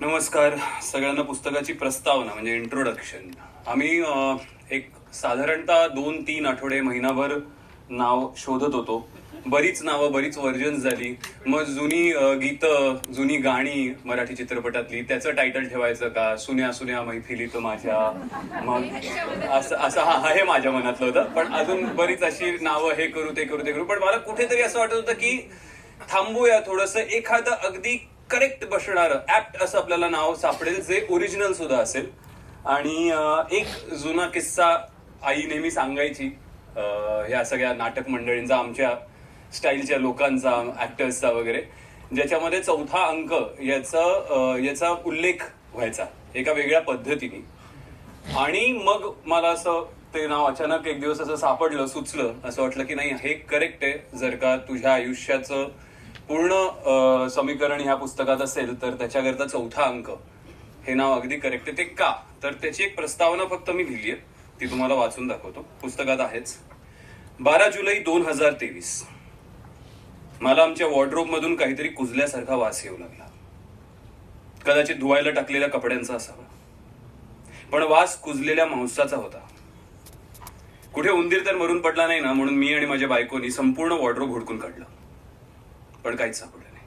नमस्कार. सगळ्यांना पुस्तकाची प्रस्तावना म्हणजे इंट्रोडक्शन आम्ही एक साधारणतः दोन तीन आठवडे महिनाभर नाव शोधत होतो. बरीच नावं बरीच व्हर्जन झाली. मग जुनी गीतं जुनी गाणी मराठी चित्रपटातली त्याचं टायटल ठेवायचं का? सुन्या सुन्या मैफिलीत माझ्या. मग असं असं हा हा हे माझ्या मनातलं होतं. पण अजून बरीच अशी नावं हे करू ते करू ते करू. पण मला कुठेतरी असं वाटत होतं की थांबूया थोडस. एखादं अगदी करेक्ट बसणार ऍप्ट असं आपल्याला नाव सापडेल जे ओरिजिनल सुद्धा असेल. आणि एक जुना किस्सा आई नेहमी सांगायची ह्या सगळ्या नाटक मंडळींचा आमच्या स्टाईलच्या लोकांचा ऍक्टर्सचा वगैरे ज्याच्यामध्ये चौथा अंक याचा याचा उल्लेख व्हायचा एका वेगळ्या पद्धतीने. आणि मग मला असं ते नाव अचानक एक दिवस असं सापडलं सुचलं असं वाटलं की नाही हे करेक्ट आहे जर का तुझ्या आयुष्याचं पूर्ण समीकरण ह्या पुस्तकात असेल तर त्याच्याकरता चौथा अंक. हे नाव अगदी करेक्ट आहे. ते का? तर त्याची एक प्रस्तावना फक्त मी लिहिली आहे ती तुम्हाला वाचून दाखवतो. पुस्तकात आहेच. बारा जुलै दोन हजार तेवीस. मला आमच्या वॉर्ड्रोब मधून काहीतरी कुजल्यासारखा वास येऊ लागला. कदाचित धुवायला टाकलेल्या कपड्यांचा असावा. पण वास कुजलेल्या मांसाचा होता. कुठे उंदीर तर मरून पडला नाही ना म्हणून मी आणि माझ्या बायकोनी संपूर्ण वॉर्ड्रोब हुडकून काढलं. पण काहीच सापडलं नाही.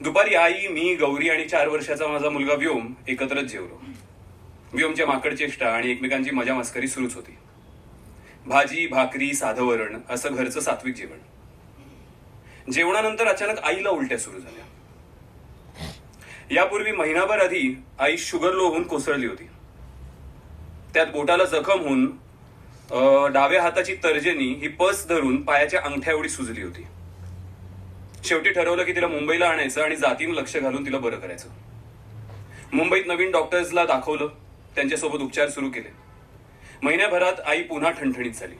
दुपारी आई मी गौरी आणि चार वर्षाचा माझा मुलगा व्योम एकत्रच जेवलो. व्योमच्या माकड चेष्टा आणि एकमेकांची मजा मस्करी सुरूच होती. भाजी भाकरी साधं वरण असं घरचं सात्विक जेवण. जेवणानंतर अचानक आईला उलट्या सुरू झाल्या. यापूर्वी महिनाभर आधी आई शुगर लो होऊन कोसळली होती. त्यात बोटाला जखम होऊन डाव्या हाताची तर्जनी ही पस धरून पायाच्या अंगठ्या एवढी सुजली होती. शेवटी ठरवलं की तिला मुंबईला आणायचं आणि जातीनं लक्ष घालून तिला बरं करायचं. मुंबईत नवीन डॉक्टर्सला दाखवलं त्यांच्यासोबत उपचार सुरू केले. महिन्याभरात आई पुन्हा ठणठणीत झाली.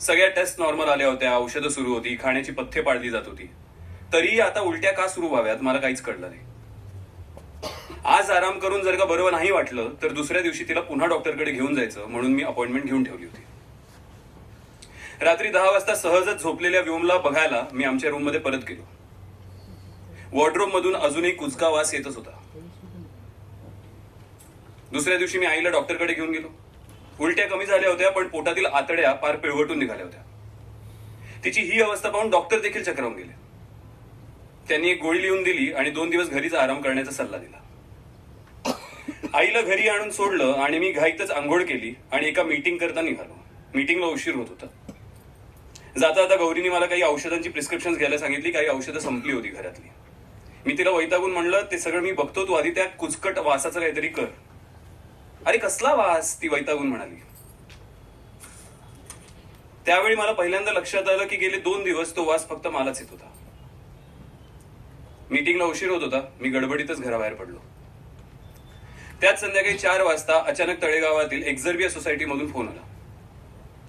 सगळ्या टेस्ट नॉर्मल आल्या होत्या औषधं सुरू होती खाण्याची पथ्ये पाळली जात होती. तरीही आता उलट्या का सुरू व्हाव्यात मला काहीच कळलं नाही. आज आराम करून जर का बरोबर नाही वाटलं तर दुसऱ्या दिवशी तिला पुन्हा डॉक्टरकडे घेऊन जायचं म्हणून मी अपॉइंटमेंट घेऊन ठेवली होती. रात्री दहा वाजता सहजच झोपलेल्या व्योमला बघायला मी आमच्या रूममध्ये परत गेलो. वॉर्डरोब मधून अजूनही कुचका वास येतच होता. दुसऱ्या दिवशी मी आईला डॉक्टरकडे घेऊन गेलो. उलट्या कमी झाल्या होत्या पण पोटातील आतड्या पार पिळवटून निघाल्या होत्या. तिची ही अवस्था पाहून डॉक्टर देखील चक्रावून गेले. त्यांनी एक गोळी लिहून दिली आणि दोन दिवस घरीच आराम करण्याचा सल्ला दिला. आईला घरी आणून सोडलं आणि मी घाईतच आंघोळ केली आणि एका मीटिंग करता निघालो. मीटिंगला उशीर होत होता. जाता जाता गौरीने मला काही औषधांची प्रिस्क्रिप्शन घ्यायला सांगितली काही औषधं संपली होती घरातली. मी तिला वैतागून म्हणलं ते सगळं मी बघतो तू आधी त्या कुचकट वासाचं काहीतरी कर. अरे कसला वास? ती वैतागून म्हणाली. त्यावेळी मला पहिल्यांदा लक्षात आलं की गेले दोन दिवस तो वास फक्त मलाच येत होता. मीटिंगला उशीर होत होता. मी गडबडीतच घराबाहेर पडलो. त्याच संध्याकाळी चार वाजता अचानक तळेगावातील एक्झर्बिया सोसायटीमधून फोन आला.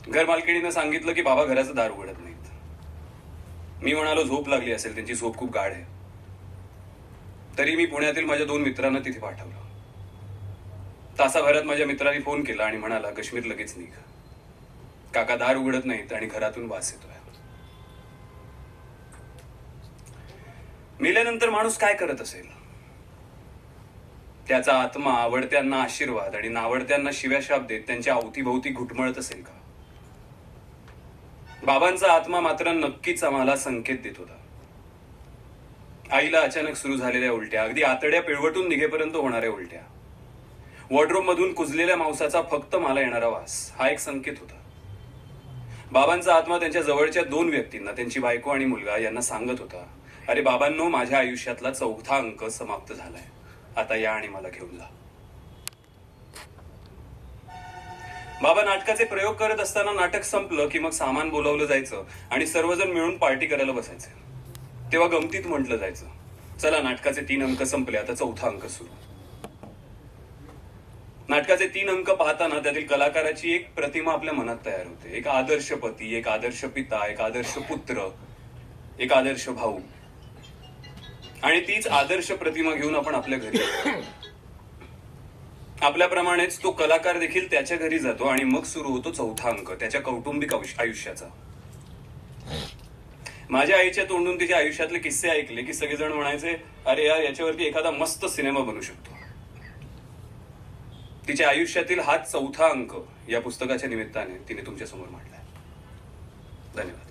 घर मालकिणीनं सांगितलं की बाबा घराचं दार उघडत नाहीत. मी म्हणालो झोप लागली असेल त्यांची झोप खूप गाढ आहे. तरी मी पुण्यातील माझ्या दोन मित्रांना तिथे पाठवलं. तासाभरात माझ्या मित्रांनी फोन केला आणि म्हणाला काश्मीर लगेच निघ. काका दार उघडत नाहीत आणि घरातून वास येतोय. मेल्यानंतर माणूस काय करत असेल? त्याचा आत्मा आवडत्यांना आशीर्वाद आणि नावडत्यांना शिव्या शाप देत त्यांच्या अवतीभोवती घुटमळत असेल का? बाबांचा आत्मा मात्र नक्कीच आम्हाला संकेत देत होता. आईला अचानक सुरू झालेल्या उलट्या अगदी आतड्या पिळवटून निघेपर्यंत होणाऱ्या उलट्या. वॉर्ड्रोब मधून कुजलेल्या मांसाचा फक्त मला येणारा वास हा एक संकेत होता. बाबांचा आत्मा त्यांच्या जवळच्या दोन व्यक्तींना त्यांची बायको आणि मुलगा यांना सांगत होता अरे बाबांनो माझ्या आयुष्यातला चौथा अंक समाप्त झालाय. आता या आणि मला घेऊन जा. बाबा नाटकाचे प्रयोग करत असताना नाटक संपलं की मग सामान बोलावलं जायचं आणि सर्वजण मिळून पार्टी करायला बसायचे. तेव्हा गमतीत म्हटलं जायचं चला नाटकाचे तीन अंक संपले आता चौथा अंक सुरू. नाटकाचे तीन अंक पाहताना त्यातील कलाकाराची एक प्रतिमा आपल्या मनात तयार होते. एक आदर्श पती एक आदर्श पिता एक आदर्श पुत्र एक आदर्श भाऊ. आणि तीच आदर्श प्रतिमा घेऊन आपण आपल्या घरी आपल्याप्रमाणेच तो कलाकार देखील त्याच्या घरी जातो आणि मग सुरू होतो चौथा अंक त्याच्या कौटुंबिक आयुष्याचा. माझ्या आईच्या तोंडून तिच्या आयुष्यातले किस्से ऐकले की सगळेजण म्हणायचे अरे यार याच्यावरती एखादा मस्त सिनेमा बनू शकतो. तिच्या आयुष्यातील हा चौथा अंक या पुस्तकाच्या निमित्ताने तिने तुमच्यासमोर मांडलाय. धन्यवाद.